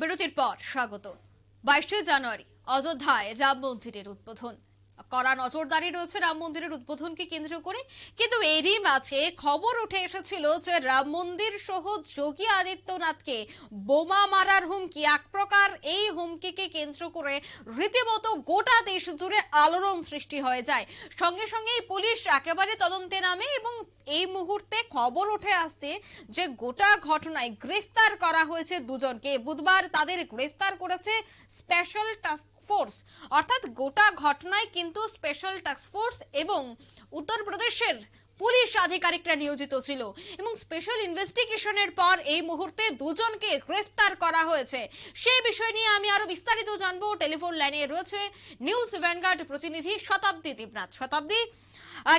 বিরতির পর স্বাগত। বাইশে জানুয়ারি অযোধ্যায় রাম মন্দিরের উদ্বোধন। কড়া নজরদারি রয়েছে রাম মন্দিরের উদ্বোধনকে কেন্দ্র করে। কিন্তু এরই মাঝে খবর উঠে এসেছিল যে রাম মন্দির সহ যোগী আদিত্যনাথকে বোমা মারার হুমকি। এক প্রকার এই হুমকিকে কেন্দ্র করে রীতিমতো গোটা দেশ জুড়ে আলোড়ন সৃষ্টি হয়ে যায়। সঙ্গে সঙ্গেই পুলিশ একেবারে তদন্তে নামে এবং এই মুহূর্তে খবর উঠে আসছে যে গোটা ঘটনায় গ্রেফতার করা হয়েছে দুজনকে। বুধবার তাদের গ্রেফতার করেছে স্পেশাল টাস্ক ফোর্স। অর্থাৎ গোটা ঘটনায় কিন্তু স্পেশাল টাস্ক ফোর্স এবং উত্তরপ্রদেশের পুলিশ আধিকারিকরা নিয়োজিত ছিল এবং স্পেশাল ইনভেস্টিগেশনের পর এই মুহূর্তে দুজনকে গ্রেফতার করা হয়েছে। সেই বিষয় নিয়ে আমি আরও বিস্তারিত জানব। টেলিফোন লাইনে রয়েছে নিউজ ভ্যানগার্ড প্রতিনিধি শতাব্দী দেবনাথ শতাব্দী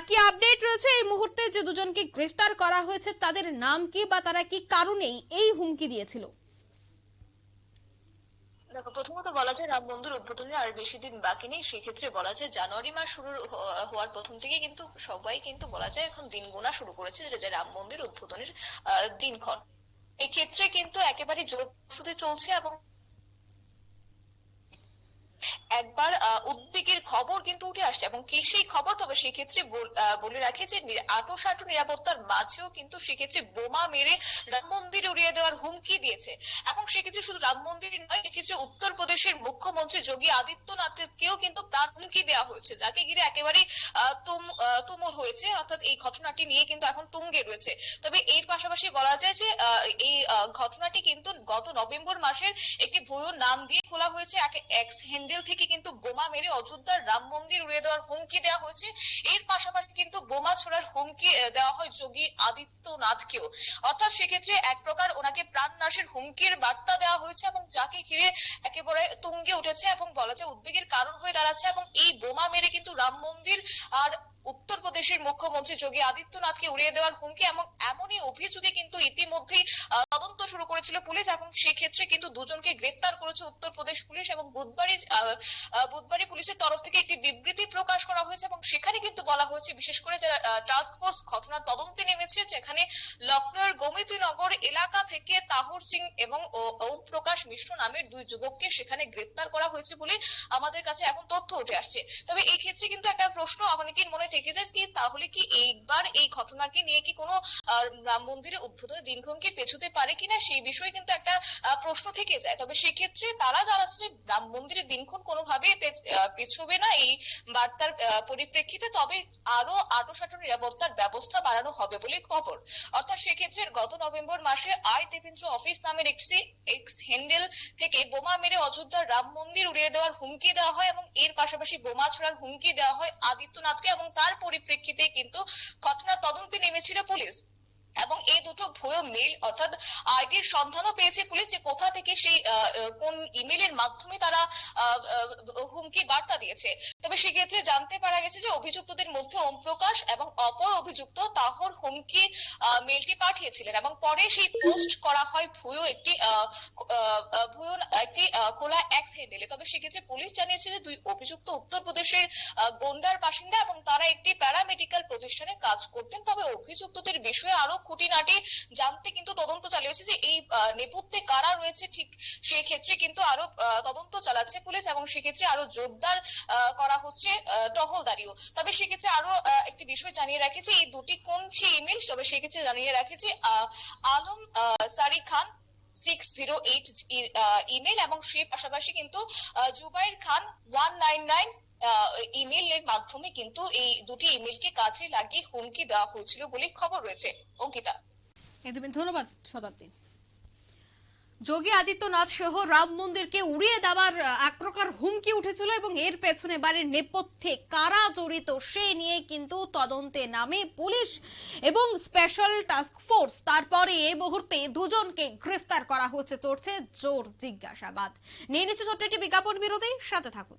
কি আপডেট রয়েছে এই মুহূর্তে যে দুজনকে গ্রেফতার করা হয়েছে, তাদের নাম কি বা তারা কি কারণেই এই হুমকি দিয়েছিল? প্রথমত বলা যায় রাম মন্দির উদ্বোধনের আর বেশি দিন বাকি নেই। সেক্ষেত্রে বলা যায় জানুয়ারি মাস শুরু হওয়ার প্রথম থেকে কিন্তু সবাই কিন্তু বলা যায় এখন দিন গোনা শুরু করেছে, যেটা যে রাম মন্দির উদ্বোধনের দিনক্ষণ। এক্ষেত্রে কিন্তু একেবারে জোর প্রস্তুতি চলছে এবং একবার উদ্বেগের খবর কিন্তু উঠে আসছে এবং কি সেই খবর? তবে সেক্ষেত্রে বলে রাখে যে আঁটোসাঁটো নিরাপত্তার মাঝেও কিন্তু সেক্ষেত্রে বোমা মেরে রাম মন্দির উড়িয়ে দেওয়ার হুমকি দিয়েছে। এবং সেক্ষেত্রে শুধু রাম মন্দির নয় এক্ষেত্রে উত্তরপ্রদেশের মুখ্যমন্ত্রী যোগী আদিত্যনাথকেও কিন্তু প্রাণ হুমকি দেওয়া হয়েছে যাকে ঘিরে একেবারে আহ, তুম- তুমুল হয়েছে। অর্থাৎ এই ঘটনাটি নিয়ে কিন্তু এখন তুঙ্গে রয়েছে। তবে এর পাশাপাশি বলা যায় যে এই ঘটনাটি কিন্তু গত নভেম্বর মাসের একটি ভুয়ো নাম দিয়ে খোলা হয়েছে। এক্স হ্যান্ডেল থেকে কিন্তু বোমা মেরে অযোধ্যার রাম মন্দির উড়িয়ে দেওয়ার হুমকি দেওয়া হয়েছে। এর পাশাপাশি কিন্তু বোমা ছোড়ার হুমকি দেওয়া হয় যোগী আদিত্যনাথকেও। অর্থাৎ সেক্ষেত্রে এক প্রকার ওনাকে প্রাণ নাশের হুমকির বার্তা দেওয়া হয়েছে এবং যাকে ঘিরে একেবারে তুঙ্গে উঠেছে এবং বলা যায় উদ্বেগের কারণ হয়ে দাঁড়াচ্ছে এবং এই বোমা মেরে কিন্তু রাম মন্দির আর উত্তরপ্রদেশের মুখ্যমন্ত্রী যোগী আদিত্যনাথকে উড়িয়ে দেওয়ার হুমকি এবং এমনই অভিযোগে কিন্তু ইতিমধ্যেই তদন্ত শুরু করেছিল পুলিশ এবং সেক্ষেত্রে কিন্তু দুজনকে গ্রেফতার করেছে উত্তরপ্রদেশ পুলিশ এবং বুধবারই বুধবারই পুলিশের তরফ থেকে একটি বিবৃতি প্রকাশ করা হয়েছে এবং সেখানে কিন্তু বলা হয়েছে, বিশেষ করে যারা টাস্ক ফোর্স ঘটনার তদন্তে নেমেছে, যেখানে লখনৌর গোমতীনগর এলাকা থেকে তাহর সিং এবং ওম প্রকাশ মিশ্র নামের দুই যুবককে সেখানে গ্রেফতার করা হয়েছে বলে আমাদের কাছে এখন তথ্য উঠে আসছে। তবে এই ক্ষেত্রে কিন্তু একটা প্রশ্ন অনেকের মনে থেকে যায় কি তাহলে কি এইবার এই ঘটনাকে নিয়ে কি কোনো রাম মন্দিরের উদ্বোধনের দিনক্ষণ কি পেছুতে পারে কিনা সেই বিষয়ে কিন্তু একটা প্রশ্ন থেকে যায়। তবে সেক্ষেত্রে তারা জানাচ্ছে যে রাম মন্দিরের দিনক্ষণ কোনোভাবেই পেছ- পেছোবে না এই বার্তার পরিপ্রেক্ষিতে। তবে আরও আটোসাটো নিরাপত্তার ব্যবস্থা বাড়ানো হবে বলে খবর। অর্থাৎ সেক্ষেত্রে গত নভেম্বর মাসে আই দেবেন্দ্র অফিস নামের একটি এক্স হ্যান্ডেল থেকে বোমা মেরে অযোধ্যার রাম মন্দির উড়িয়ে দেওয়ার হুমকি দেওয়া হয় এবং এর পাশাপাশি বোমা ছোড়ার হুমকি দেওয়া হয় আদিত্যনাথকে এবং তার পরিপ্রেক্ষিতে কিন্তু ঘটনা তদন্তে নেমেছিল পুলিশ এবং দুটো ভুয়ো মেইল অর্থাৎ আইডির সন্ধানও পেয়েছে পুলিশ যে কোথা থেকে সেই কোন ইমেলের মাধ্যমে তারা হুমকি বার্তা দিয়েছে। তবে সেক্ষেত্রে জানতে পারা গেছে যে অভিযুক্তদের মধ্যে ওম প্রকাশ এবং অপর অভিযুক্ত তাহর হুমকি আহ, মেইলটি পাঠিয়েছিলেন এবং পরে সেই পোস্ট করা হয় ভুয়ো একটি ভুয়ো একটি খোলা এক্স হ্যান্ডেলে তবে সেক্ষেত্রে পুলিশ জানিয়েছে যে দুই অভিযুক্ত উত্তরপ্রদেশের গোন্ডার বাসিন্দা এবং তারা একটি প্রতিষ্ঠানে কাজ করতেন। তবে অভিযুক্তদের বিষয়ে আরও খুঁটিনাটি জানতে কিন্তু তদন্ত চালিয়েছে যে এই নেপথ্যে কারা রয়েছে ঠিক সেই ক্ষেত্রে কিন্তু আরও তদন্ত চালাচ্ছে পুলিশ এবং সেক্ষেত্রে আরও জোরদার করা হচ্ছে টহলদারিও। তবে সেক্ষেত্রে আরও একটি বিষয় জানিয়ে রাখেছে এই দুটি কোন সেই ইমেল তবে সেক্ষেত্রে জানিয়ে রাখেছে আলম সারি Khan six zero eight email এবং সেই পাশাপাশি কিন্তু Zubair Khan one nine nine ইমেলের মাধ্যমে কিন্তু এই দুটি ইমেলকে কাজে লাগিয়ে হুমকি দেওয়া হয়েছিল বলে খবর রয়েছে। অঙ্কিতা। একদমই ধন্যবাদ শতাব্দী। যোগী আদিত্যনাথ সহ রাম মন্দিরকে উড়িয়ে দেওয়ার এক প্রকার হুমকি উঠেছিল এবং এর পেছনে বাড়ির নেপথ্যে কারা জড়িত সে নিয়ে কিন্তু তদন্তে নামে পুলিশ এবং স্পেশাল টাস্ক ফোর্স তারপরে এই মুহূর্তে দুজনকে গ্রেফতার করা হচ্ছে চলছে জোর জিজ্ঞাসাবাদ। নিয়ে নিচ্ছে ছোট্ট একটি বিজ্ঞাপন বিরতি, সাথে থাকুন।